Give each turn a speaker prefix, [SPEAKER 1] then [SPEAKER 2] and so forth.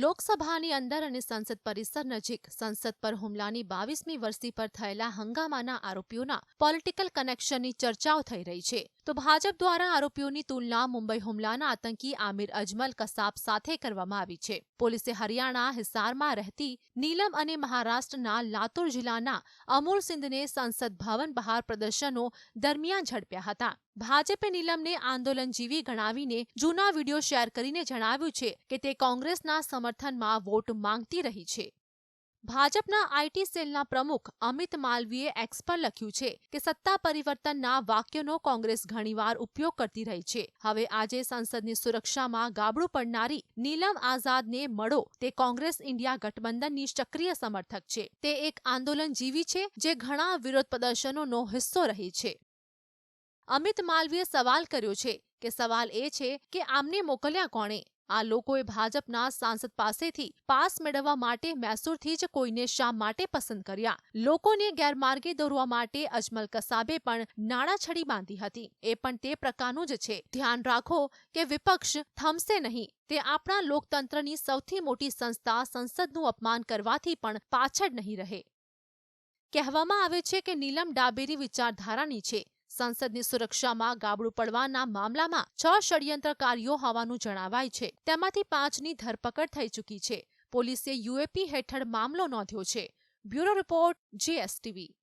[SPEAKER 1] લોકસભાની અંદર અને સંસદ પરિસર નજીક સંસદ પર હુમલાની બાવીસમી વર્ષી પર થયેલા હંગામાના આરોપીઓના પોલિટિકલ કનેક્શનની ચર્ચાઓ થઈ રહી છે. તો ભાજપ દ્વારા આરોપીઓની તુલના મુંબઈ હુમલાના આતંકી આમિર અજમલ કસાબ સાથે કરવામાં આવી છે. પોલીસે હરિયાણા, હિસારમાં રહેતી નીલમ અને મહારાષ્ટ્રના લાતુર જિલ્લાના અમૂલ સિંધને સંસદ ભવન બહાર પ્રદર્શનો દરમિયાન ઝડપ્યા હતા. ભાજપે નીલમને આંદોલનજીવી ગણાવીને જૂના વીડિયો શેર કરીને જણાવ્યું છે કે તે કોંગ્રેસના સમર્થનમાં વોટ માંગતી રહી છે. ભાજપના આઈટી સેલના પ્રમુખ અમિત માલવીએ એક્સ પર લખ્યું છે કે સત્તા પરિવર્તનના વાક્યનો કોંગ્રેસ ઘણીવાર ઉપયોગ કરતી રહી છે. હવે આજે સંસદની સુરક્ષામાં ગાબડું પડનારી નીલમ આઝાદને મળો તે કોંગ્રેસ ઇન્ડિયા ગઠબંધનની સક્રિય સમર્થક છે. તે એક આંદોલનજીવી છે જે ઘણા વિરોધ પ્રદર્શનોનો હિસ્સો રહી છે. અમિત માલવીએ સવાલ કર્યો છે કે સવાલ એ છે કે આમને મોકલ્યા કોણે? આ લોકોએ ભાજપના સાંસદ પાસેથી પાસ મેળવવા માટે મૈસૂરથી જ કોઈને શા માટે પસંદ કર્યા? લોકોને ગેરમાર્ગે દોરવા માટે અજમલ કસાબે પણ નાણાછડી બાંધી હતી. એ પણ તે પ્રકારનું જ છે. ધ્યાન રાખો કે વિપક્ષ થમશે નહીં. તે આપણા લોકતંત્રની સૌથી મોટી સંસ્થા સંસદનું અપમાન કરવાથી પણ પાછળ નહીં રહે. કહેવામાં આવે છે કે નીલમ ડાબેરી વિચારધારાની છે. સંસદની સુરક્ષામાં ગાબડું પડવાના મામલામાં છ ષડયંત્રકારીઓ હોવાનું જણાવાય છે. તેમાંથી પાંચની ધરપકડ થઈ ચૂકી છે. પોલીસે યુએપી હેઠળ મામલો નોંધ્યો છે. Bureau report, GSTV.